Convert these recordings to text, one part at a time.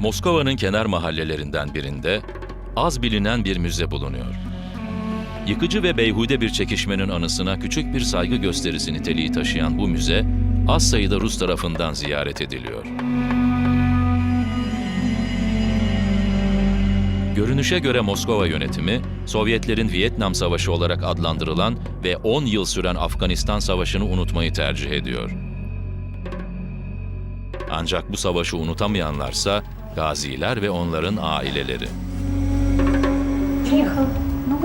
Moskova'nın kenar mahallelerinden birinde az bilinen bir müze bulunuyor. Yıkıcı ve beyhude bir çekişmenin anısına küçük bir saygı gösterisi niteliği taşıyan bu müze, az sayıda Rus tarafından ziyaret ediliyor. Görünüşe göre Moskova yönetimi, Sovyetlerin Vietnam Savaşı olarak adlandırılan ve 10 yıl süren Afganistan Savaşı'nı unutmayı tercih ediyor. Ancak bu savaşı unutamayanlarsa gaziler ve onların aileleri. Приехал, ну,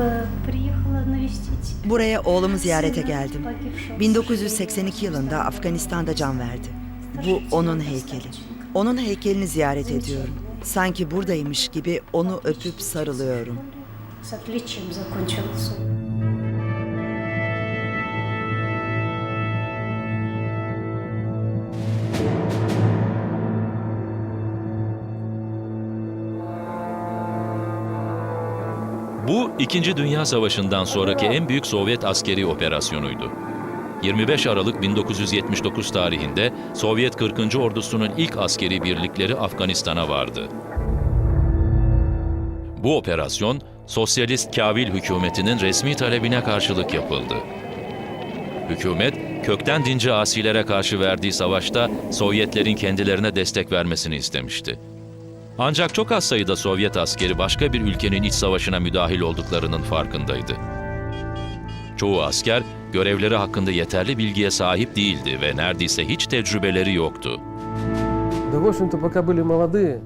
э, приехала навестить. Buraya oğlumu ziyarete сына geldim. погибшего, к 1982 yılında Afganistan'da can verdi. Bu onun heykeli. Onun heykelini ziyaret ediyorum. Sanki buradaymış gibi onu öpüp sarılıyorum. С отличием закончил сон. İkinci Dünya Savaşı'ndan sonraki en büyük Sovyet askeri operasyonuydu. 25 Aralık 1979 tarihinde Sovyet 40. Ordusu'nun ilk askeri birlikleri Afganistan'a vardı. Bu operasyon, Sosyalist Kavil hükümetinin resmi talebine karşılık yapıldı. Hükümet, kökten dinci asilere karşı verdiği savaşta Sovyetlerin kendilerine destek vermesini istemişti. Ancak çok az sayıda Sovyet askeri başka bir ülkenin iç savaşına müdahil olduklarının farkındaydı. Çoğu asker görevleri hakkında yeterli bilgiye sahip değildi ve neredeyse hiç tecrübeleri yoktu.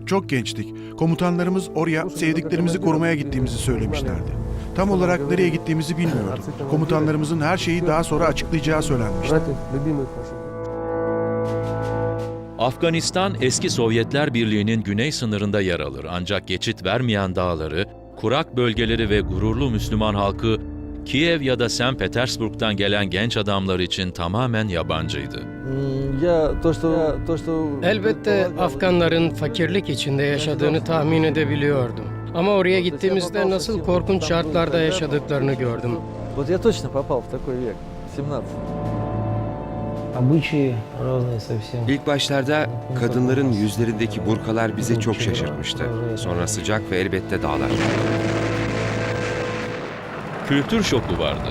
Çok gençtik. Komutanlarımız oraya sevdiklerimizi korumaya gittiğimizi söylemişlerdi. Tam olarak nereye gittiğimizi bilmiyorduk. Komutanlarımızın her şeyi daha sonra açıklayacağı söylenmişti. братьев, любимых наших. Afganistan eski Sovyetler Birliği'nin güney sınırında yer alır ancak geçit vermeyen dağları, kurak bölgeleri ve gururlu Müslüman halkı Kiev ya da St. Petersburg'dan gelen genç adamlar için tamamen yabancıydı. М, Я то, что, я то, что Elbette предполагал, Afganların fakirlik içinde yaşadığını tahmin edebiliyordum. Ama oraya gittiğimizde nasıl korkunç şartlarda yaşadıklarını gördüm. Вот я точно попал в такой век, 17. İlk başlarda kadınların yüzlerindeki burkalar bizi çok şaşırtmıştı. Sonra sıcak ve elbette dağlar. Kültür şoku vardı.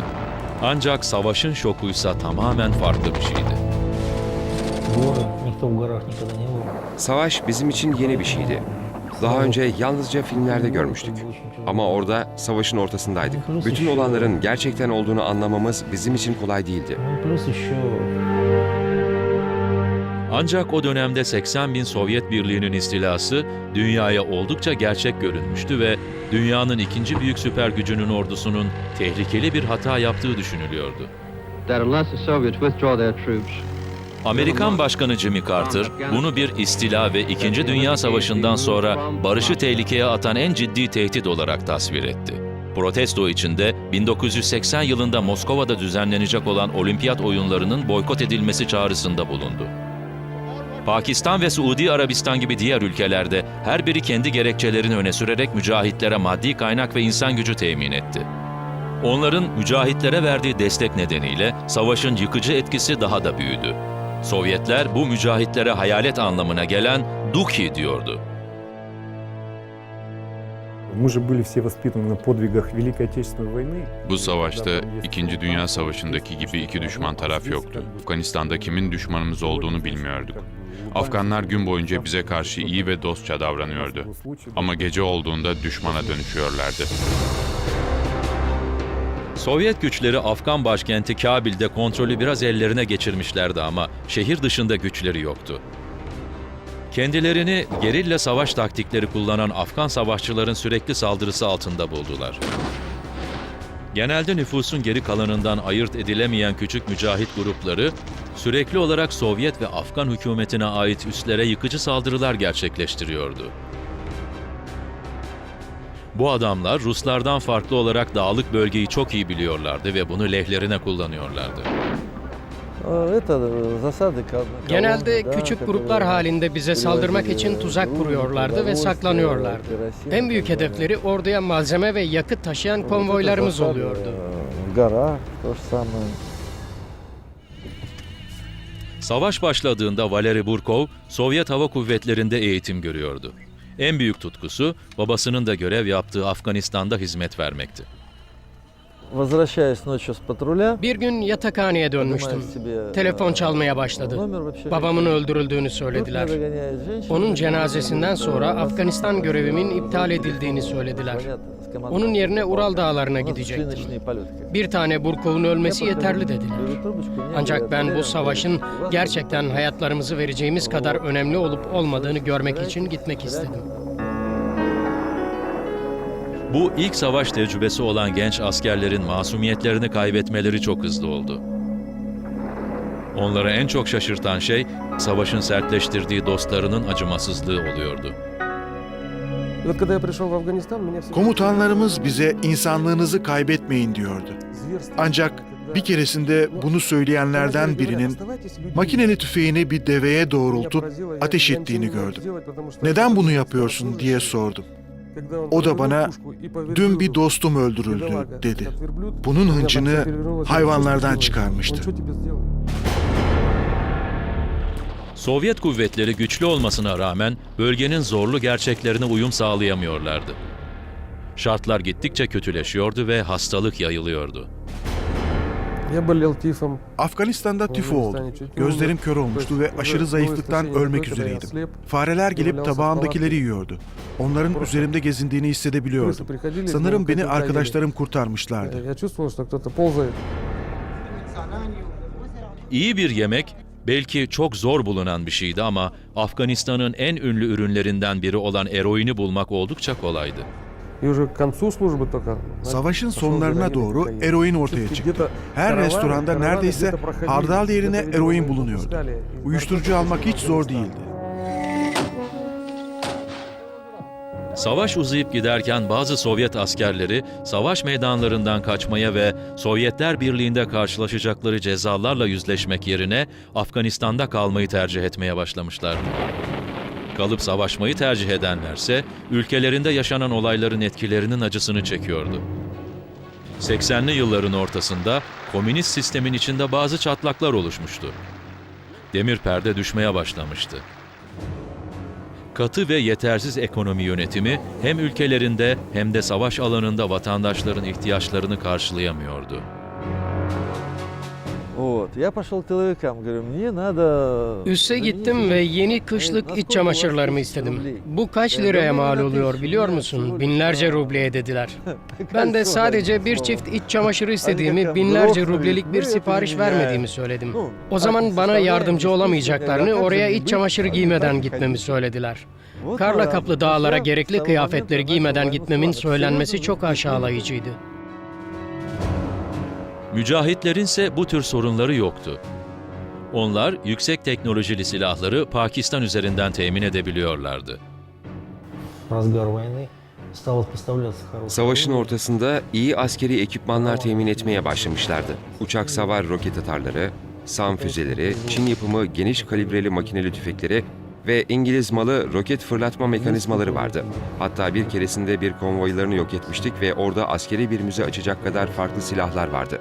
Ancak savaşın şokuysa tamamen farklı bir şeydi. Savaş bizim için yeni bir şeydi. Daha önce yalnızca filmlerde görmüştük. Ama orada savaşın ortasındaydık. Bütün olanların gerçekten olduğunu anlamamız bizim için kolay değildi. Ancak o dönemde 80 bin Sovyet Birliği'nin istilası dünyaya oldukça gerçek görünmüştü ve dünyanın ikinci büyük süper gücünün ordusunun tehlikeli bir hata yaptığı düşünülüyordu. Amerikan Başkanı Jimmy Carter, bunu bir istila ve İkinci Dünya Savaşı'ndan sonra barışı tehlikeye atan en ciddi tehdit olarak tasvir etti. Protesto içinde 1980 yılında Moskova'da düzenlenecek olan olimpiyat oyunlarının boykot edilmesi çağrısında bulundu. Pakistan ve Suudi Arabistan gibi diğer ülkelerde her biri kendi gerekçelerini öne sürerek mücahitlere maddi kaynak ve insan gücü temin etti. Onların mücahitlere verdiği destek nedeniyle savaşın yıkıcı etkisi daha da büyüdü. Sovyetler bu mücahitlere hayalet anlamına gelen Duki diyordu. Bu savaşta İkinci Dünya Savaşı'ndaki gibi iki düşman taraf yoktu. Afganistan'da kimin düşmanımız olduğunu bilmiyorduk. Afganlar gün boyunca bize karşı iyi ve dostça davranıyordu. Ama gece olduğunda düşmana dönüşüyorlardı. Sovyet güçleri Afgan başkenti Kabil'de kontrolü biraz ellerine geçirmişlerdi ama şehir dışında güçleri yoktu. Kendilerini gerilla savaş taktikleri kullanan Afgan savaşçıların sürekli saldırısı altında buldular. Genelde nüfusun geri kalanından ayırt edilemeyen küçük mücahit grupları sürekli olarak Sovyet ve Afgan hükümetine ait üslere yıkıcı saldırılar gerçekleştiriyordu. Bu adamlar Ruslardan farklı olarak dağlık bölgeyi çok iyi biliyorlardı ve bunu lehlerine kullanıyorlardı. Evet, zasady Genelde küçük gruplar halinde bize saldırmak için tuzak kuruyorlardı ve saklanıyorlardı. En büyük hedefleri orduya malzeme ve yakıt taşıyan konvoylarımız oluyordu. Savaş başladığında Valeri Burkov, Sovyet Hava Kuvvetleri'nde eğitim görüyordu. En büyük tutkusu babasının da görev yaptığı Afganistan'da hizmet vermekti. Bir gün yatakhaneye dönmüştüm. Telefon çalmaya başladı. Babamın öldürüldüğünü söylediler. Onun cenazesinden sonra Afganistan görevimin iptal edildiğini söylediler. Onun yerine Ural Dağları'na gidecektim. Bir tane Burkov'un ölmesi yeterli dediler. Ancak ben bu savaşın gerçekten hayatlarımızı vereceğimiz kadar önemli olup olmadığını görmek için gitmek istedim. Bu ilk savaş tecrübesi olan genç askerlerin masumiyetlerini kaybetmeleri çok hızlı oldu. Onları en çok şaşırtan şey savaşın sertleştirdiği dostlarının acımasızlığı oluyordu. Komutanlarımız bize insanlığınızı kaybetmeyin diyordu. Ancak bir keresinde bunu söyleyenlerden birinin makineli tüfeğini bir deveye doğrultup ateş ettiğini gördüm. Neden bunu yapıyorsun diye sordum. O da bana dün bir dostum öldürüldü dedi. Bunun hıncını hayvanlardan çıkarmıştı. Sovyet kuvvetleri güçlü olmasına rağmen bölgenin zorlu gerçeklerine uyum sağlayamıyorlardı. Şartlar gittikçe kötüleşiyordu ve hastalık yayılıyordu. Afganistan'da tüfü oldu. Gözlerim kör olmuştu ve aşırı zayıflıktan ölmek üzereydim. Fareler gelip tabağımdakileri yiyordu. Onların üzerimde gezindiğini hissedebiliyordum. Sanırım beni arkadaşlarım kurtarmışlardı. İyi bir yemek, belki çok zor bulunan bir şeydi ama Afganistan'ın en ünlü ürünlerinden biri olan eroini bulmak oldukça kolaydı. Savaşın sonlarına doğru eroin ortaya çıktı. Her restoranda neredeyse hardal yerine eroin bulunuyordu. Uyuşturucu almak hiç zor değildi. Savaş uzayıp giderken bazı Sovyet askerleri savaş meydanlarından kaçmaya ve Sovyetler Birliği'nde karşılaşacakları cezalarla yüzleşmek yerine Afganistan'da kalmayı tercih etmeye başlamışlardı. Kalıp savaşmayı tercih edenlerse ülkelerinde yaşanan olayların etkilerinin acısını çekiyordu. 80'li yılların ortasında komünist sistemin içinde bazı çatlaklar oluşmuştu. Demir perde düşmeye başlamıştı. Katı ve yetersiz ekonomi yönetimi hem ülkelerinde hem de savaş alanında vatandaşların ihtiyaçlarını karşılayamıyordu. Вот. Я пошел к тыловикам, говорю, мне надо... Üsse gittim ve yeni kışlık iç çamaşırlarımı istedim. Bu kaç liraya mal oluyor biliyor musun? Binlerce rubleye dediler. Ben de sadece bir çift iç çamaşırı istediğimi, binlerce rublelik bir sipariş vermediğimi söyledim. O zaman bana yardımcı olamayacaklarını, oraya iç çamaşırı giymeden gitmemi söylediler. Karla kaplı dağlara gerekli kıyafetleri giymeden gitmemin söylenmesi çok aşağılayıcıydı. Mücahitlerin ise bu tür sorunları yoktu. Onlar yüksek teknolojili silahları Pakistan üzerinden temin edebiliyorlardı. Savaşın ortasında iyi askeri ekipmanlar temin etmeye başlamışlardı. Uçak savar roket atarları, SAM füzeleri, Çin yapımı geniş kalibreli makineli tüfekleri ve İngiliz malı roket fırlatma mekanizmaları vardı. Hatta bir keresinde bir konvoylarını yok etmiştik ve orada askeri bir müze açacak kadar farklı silahlar vardı.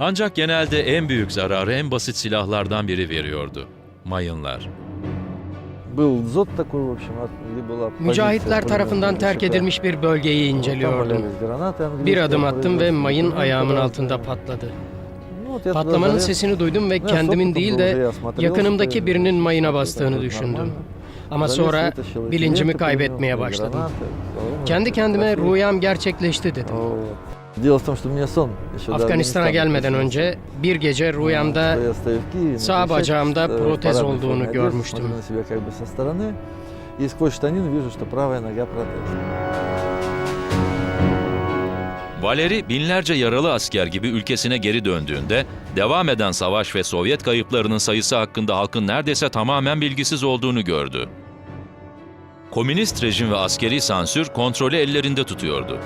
Ancak genelde en büyük zararı en basit silahlardan biri veriyordu. Mayınlar. Mücahitler tarafından terk edilmiş bir bölgeyi inceliyordum. Bir adım attım ve mayın ayağımın altında patladı. Patlamanın залез. sesini duydum ve Ну, я kendimin с değil опытом de уже я смотрел, yakınımdaki что birinin mayına это bastığını такое düşündüm. нормально. Ama Залез, sonra вытащил эти bilincimi ленты, kaybetmeye поднял, başladım. гранаты, Kendi kendime Пошли. rüyam gerçekleşti dedim. Вот. Дело в том, что у меня сон еще до Afganistan'a Афганистана gelmeden приснился. önce bir gece rüyamda Что я стою в Киеве, на sağ плече, bacağımda э, protez парадной olduğunu форме одежды, görmüştüm. смотрю на себя как бы со стороны, и сквозь штанину вижу, что правая нога протез. Valeri binlerce yaralı asker gibi ülkesine geri döndüğünde devam eden savaş ve Sovyet kayıplarının sayısı hakkında halkın neredeyse tamamen bilgisiz olduğunu gördü. Komünist rejim ve askeri sansür kontrolü ellerinde tutuyordu.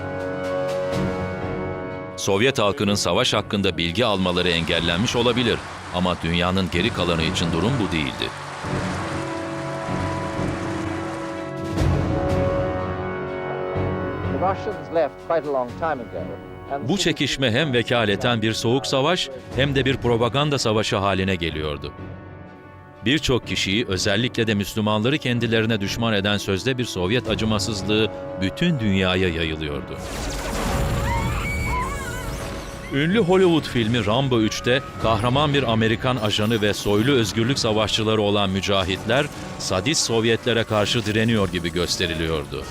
Sovyet halkının savaş hakkında bilgi almaları engellenmiş olabilir ama dünyanın geri kalanı için durum bu değildi. Bu çekişme hem vekaleten bir soğuk savaş hem de bir propaganda savaşı haline geliyordu. Birçok kişiyi özellikle de Müslümanları kendilerine düşman eden sözde bir Sovyet acımasızlığı bütün dünyaya yayılıyordu. Ünlü Hollywood filmi Rambo 3'te kahraman bir Amerikan ajanı ve soylu özgürlük savaşçıları olan mücahitler sadist Sovyetlere karşı direniyor gibi gösteriliyordu.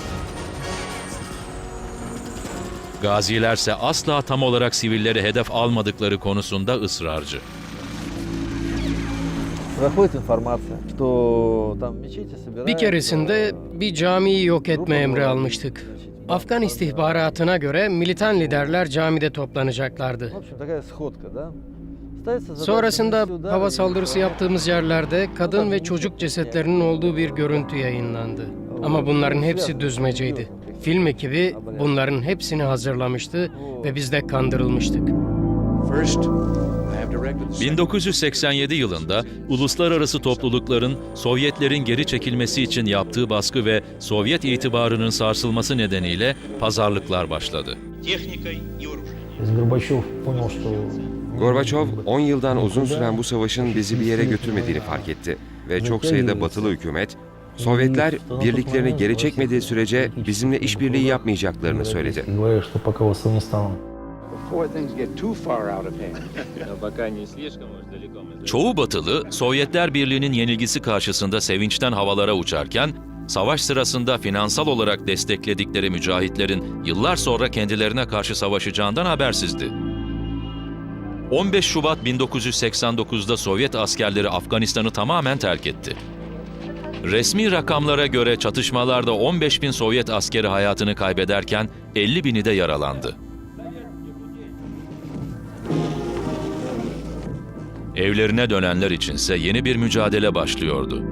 Gazilerse asla tam olarak sivilleri hedef almadıkları konusunda ısrarcı. Bir keresinde bir camiyi yok etme emri almıştık. Afgan istihbaratına göre militan liderler camide toplanacaklardı. Sonrasında hava saldırısı yaptığımız yerlerde kadın ve çocuk cesetlerinin olduğu bir görüntü yayınlandı. Ama bunların hepsi düzmeceydi. Film ekibi bunların hepsini hazırlamıştı ve biz de kandırılmıştık. 1987 yılında uluslararası toplulukların Sovyetlerin geri çekilmesi için yaptığı baskı ve Sovyet itibarının sarsılması nedeniyle pazarlıklar başladı. Gorbaçov 10 yıldan uzun süren bu savaşın bizi bir yere götürmediğini fark etti ve çok sayıda batılı hükümet Sovyetler birliklerini geri çekmediği sürece bizimle işbirliği yapmayacaklarını söyledi. Çoğu batılı Sovyetler Birliği'nin yenilgisi karşısında sevinçten havalara uçarken savaş sırasında finansal olarak destekledikleri mücahitlerin yıllar sonra kendilerine karşı savaşacağından habersizdi. 15 Şubat 1989'da Sovyet askerleri Afganistan'ı tamamen terk etti. Resmi rakamlara göre çatışmalarda 15 bin Sovyet askeri hayatını kaybederken 50 bini de yaralandı. Evlerine dönenler içinse yeni bir mücadele başlıyordu.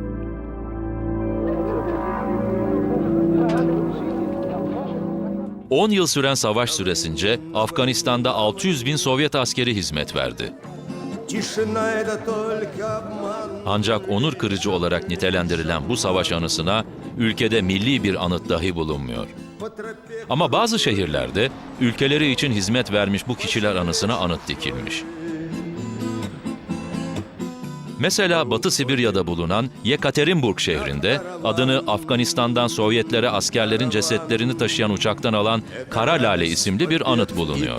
On yıl süren savaş süresince Afganistan'da 600 bin Sovyet askeri hizmet verdi. Ancak onur kırıcı olarak nitelendirilen bu savaş anısına ülkede milli bir anıt dahi bulunmuyor. Ama bazı şehirlerde ülkeleri için hizmet vermiş bu kişiler anısına anıt dikilmiş. Mesela Batı Sibirya'da bulunan Yekaterinburg şehrinde adını Afganistan'dan Sovyetlere askerlerin cesetlerini taşıyan uçaktan alan Kara Lale isimli bir anıt bulunuyor.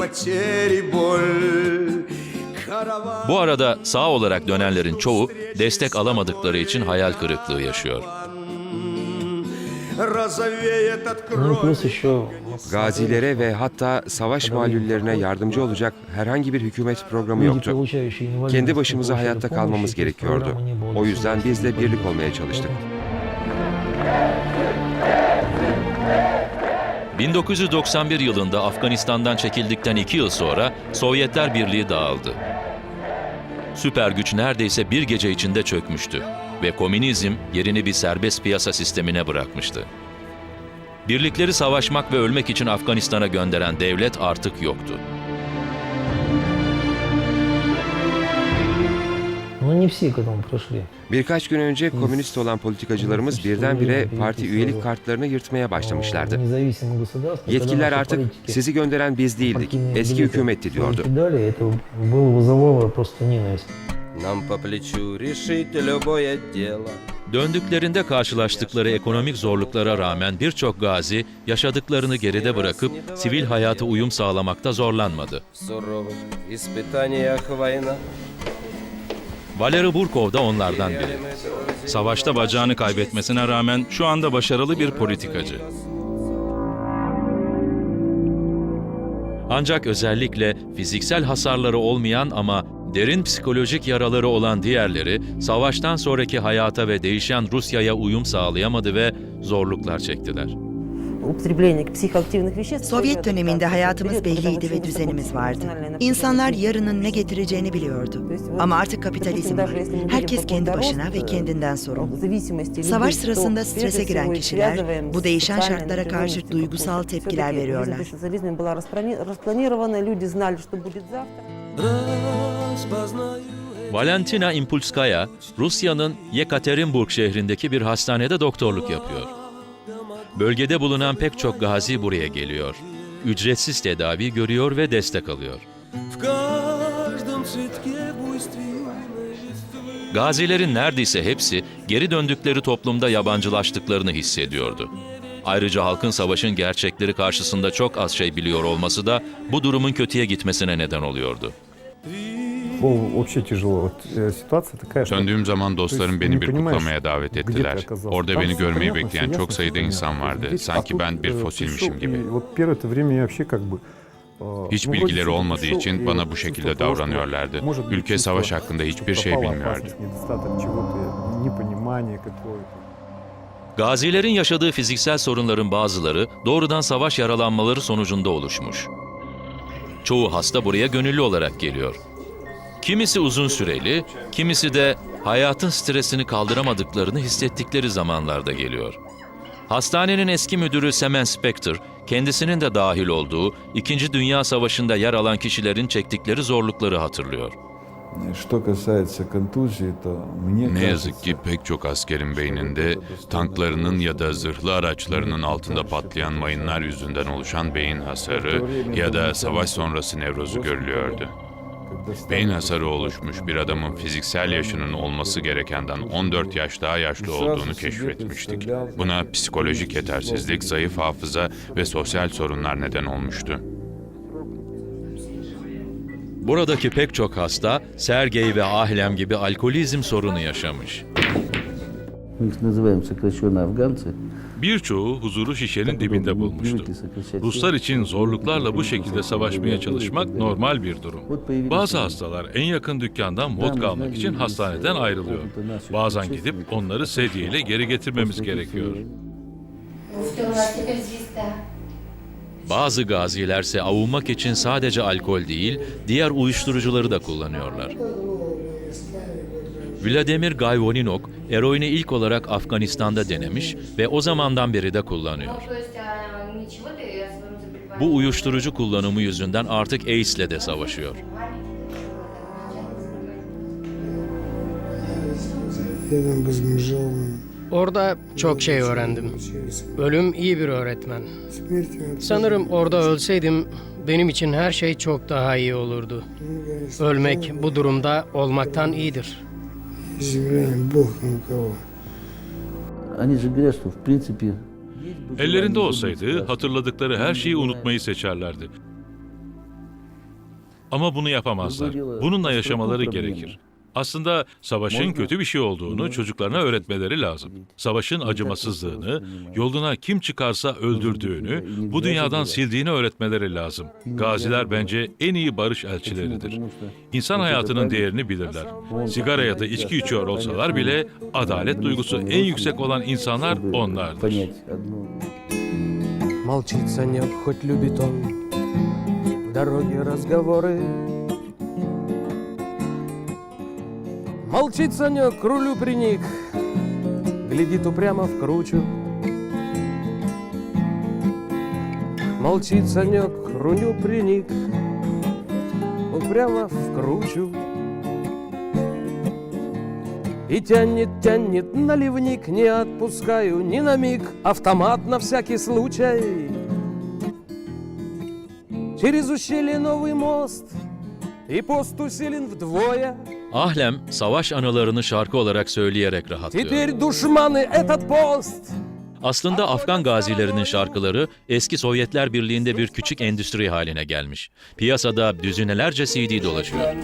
Bu arada sağ olarak dönenlerin çoğu destek alamadıkları için hayal kırıklığı yaşıyor. Gazilere ve hatta savaş malullerine yardımcı olacak herhangi bir hükümet programı yoktu. Kendi başımıza hayatta kalmamız gerekiyordu. O yüzden biz de birlik olmaya çalıştık. 1991 yılında Afganistan'dan çekildikten iki yıl sonra Sovyetler Birliği dağıldı. Süper güç neredeyse bir gece içinde çökmüştü ve komünizm yerini bir serbest piyasa sistemine bırakmıştı. Birlikleri savaşmak ve ölmek için Afganistan'a gönderen devlet artık yoktu. Birkaç gün önce komünist olan politikacılarımız birdenbire parti üyelik kartlarını yırtmaya başlamışlardı. Yetkililer artık sizi gönderen biz değildik, eski hükümetti diyordu. Döndüklerinde karşılaştıkları ekonomik zorluklara rağmen birçok gazi yaşadıklarını geride bırakıp sivil hayata uyum sağlamakta zorlanmadı. Valeri Burkov da onlardan biri. Savaşta bacağını kaybetmesine rağmen şu anda başarılı bir politikacı. Ancak özellikle fiziksel hasarları olmayan ama derin psikolojik yaraları olan diğerleri savaştan sonraki hayata ve değişen Rusya'ya uyum sağlayamadı ve zorluklar çektiler. Sovyet döneminde hayatımız belliydi ve düzenimiz vardı. İnsanlar yarının ne getireceğini biliyordu. Ama artık kapitalizm var. Herkes kendi başına ve kendinden sorumlu. Savaş sırasında strese giren kişiler bu değişen şartlara karşı duygusal tepkiler veriyorlar. Valentina Impulskaya, Rusya'nın Yekaterinburg şehrindeki bir hastanede doktorluk yapıyor. Bölgede bulunan pek çok gazi buraya geliyor. ücretsiz tedavi görüyor ve destek alıyor. Gazilerin neredeyse hepsi geri döndükleri toplumda yabancılaştıklarını hissediyordu. Ayrıca halkın savaşın gerçekleri karşısında çok az şey biliyor olması da bu durumun kötüye gitmesine neden oluyordu. Вообще тяжело. Вот, э, ситуация такая, что Söndüğüm zaman dostlarım beni bir понимаешь, kutlamaya davet где ты ettiler. оказался. Orada Там beni всё görmeyi понятно, bekleyen всё çok ясно, sayıda всё insan понятно. vardı. Здесь, Sanki а тут, ben bir э, fosilmişim пришел gibi. и Вот первое время я вообще как бы э, Hiç ну, vроде bilgileri всё olmadığı пришел, için и bana bu чувство şekilde того, что, davranıyorlardı. может быть, Ülke чувство, savaş hakkında hiçbir что şey пропала bilmiyordu. опасность, недостаток чего-то, непонимание какое-то. Gazilerin yaşadığı fiziksel sorunların bazıları doğrudan savaş yaralanmaları sonucunda oluşmuş. Çoğu hasta buraya gönüllü olarak geliyor. Kimisi uzun süreli, kimisi de hayatın stresini kaldıramadıklarını hissettikleri zamanlarda geliyor. Hastanenin eski müdürü Semen Spector, kendisinin de dahil olduğu İkinci Dünya Savaşı'nda yer alan kişilerin çektikleri zorlukları hatırlıyor. Ne yazık ki pek çok askerin beyninde tanklarının ya da zırhlı araçlarının altında patlayan mayınlar yüzünden oluşan beyin hasarı ya da savaş sonrası nevrozu görülüyordu Beyin hasarı oluşmuş bir adamın fiziksel yaşının olması gerekenden 14 yaş daha yaşlı olduğunu keşfetmiştik. Buna psikolojik yetersizlik, zayıf hafıza ve sosyal sorunlar neden olmuştu. Buradaki pek çok hasta Sergey ve Ahlem gibi alkolizm sorunu yaşamış. Мы их называем сокращенно афганцы. Birçoğu huzuru şişenin dibinde bulmuştu. Ruslar için zorluklarla bu şekilde savaşmaya çalışmak normal bir durum. Bazı hastalar en yakın dükkandan vodka almak için hastaneden ayrılıyor. Bazen gidip onları sedyeyle geri getirmemiz gerekiyor. Bazı gazilerse avunmak için sadece alkol değil, diğer uyuşturucuları da kullanıyorlar. Vladimir Gayvoninok, eroini ilk olarak Afganistan'da denemiş ve o zamandan beri de kullanıyor. Bu uyuşturucu kullanımı yüzünden artık AIDS'le de savaşıyor. Orada çok şey öğrendim. Ölüm iyi bir öğretmen. Sanırım orada ölseydim benim için her şey çok daha iyi olurdu. Ölmek bu durumda olmaktan iyidir Они же говорят, что в принципе Ellerinde olsaydı hatırladıkları her şeyi unutmayı seçerlerdi. Ama bunu yapamazlar. Bununla yaşamaları gerekir. Aslında savaşın kötü bir şey olduğunu çocuklarına öğretmeleri lazım. Savaşın acımasızlığını, yoluna kim çıkarsa öldürdüğünü, bu dünyadan sildiğini öğretmeleri lazım. Gaziler bence en iyi barış elçileridir. İnsan hayatının değerini bilirler. Sigara ya da içki içiyor olsalar bile adalet duygusu en yüksek olan insanlar onlardır. понять одно. Молчит Санек, хоть любит он в дороге разговоры. Молчит Санек, к рулю приник, глядит упрямо в кручу. Молчит Санек, к рулю приник, упрямо в кручу. И тянет, тянет наливник, не отпускаю ни на миг, автомат на всякий случай. Через ущелье новый мост, и пост усилен вдвое. Ahlem, savaş anılarını şarkı olarak söyleyerek rahatlıyor. Теперь душманы этот пост. Aslında Afgan gazilerinin şarkıları eski Sovyetler Birliği'nde bir küçük endüstri haline gelmiş. Piyasada düzinelerce CD dolaşıyor.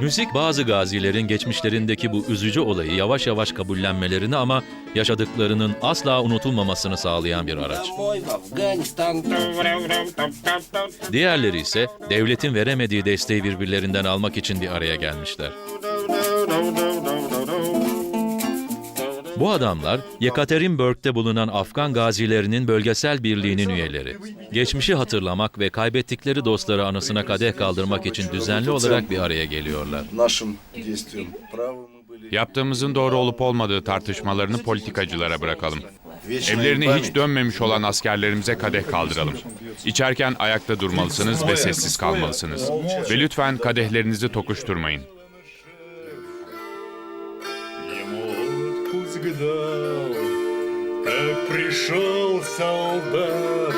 Müzik bazı gazilerin geçmişlerindeki bu üzücü olayı yavaş yavaş kabullenmelerini ama yaşadıklarının asla unutulmamasını sağlayan bir araç. Diğerleri ise devletin veremediği desteği birbirlerinden almak için bir araya gelmişler. Bu adamlar Yekaterinburg'de bulunan Afgan gazilerinin bölgesel birliğinin üyeleri. Geçmişi hatırlamak ve kaybettikleri dostları anısına kadeh kaldırmak için düzenli olarak bir araya geliyorlar. Yaptığımızın doğru olup olmadığı tartışmalarını politikacılara bırakalım. Evlerine hiç dönmemiş olan askerlerimize kadeh kaldıralım. İçerken ayakta durmalısınız ve sessiz kalmalısınız. Ve lütfen kadehlerinizi tokuşturmayın. Видал, как пришел солдат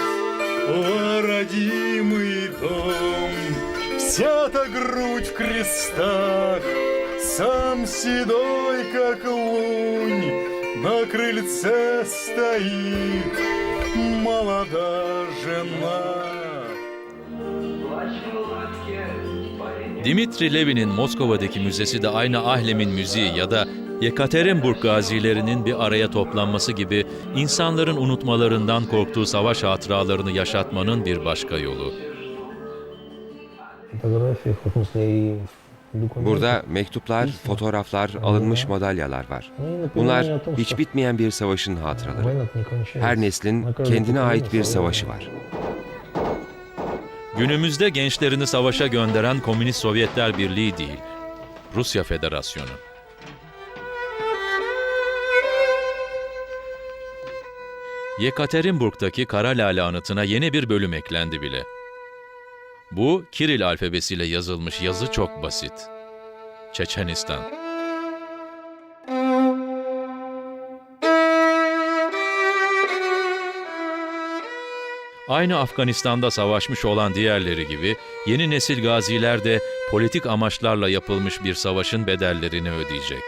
в родимый дом. Вся-то грудь в крестах, сам седой, как лунь, на крыльце стоит молода жена. Dimitri Levin'in Moskova'daki müzesi de aynı Ahlem'in müziği ya da Yekaterinburg gazilerinin bir araya toplanması gibi insanların unutmalarından korktuğu savaş hatıralarını yaşatmanın bir başka yolu. Burada mektuplar, fotoğraflar, alınmış madalyalar var. Bunlar hiç bitmeyen bir savaşın hatıraları. Her neslin kendine ait bir savaşı var. Günümüzde gençlerini savaşa gönderen Komünist Sovyetler Birliği değil, Rusya Federasyonu. Yekaterinburg'daki Kara Lale anıtına yeni bir bölüm eklendi bile. Bu, Kiril alfabesiyle yazılmış yazı çok basit. Çeçenistan. Aynı Afganistan'da savaşmış olan diğerleri gibi yeni nesil gaziler de politik amaçlarla yapılmış bir savaşın bedellerini ödeyecek.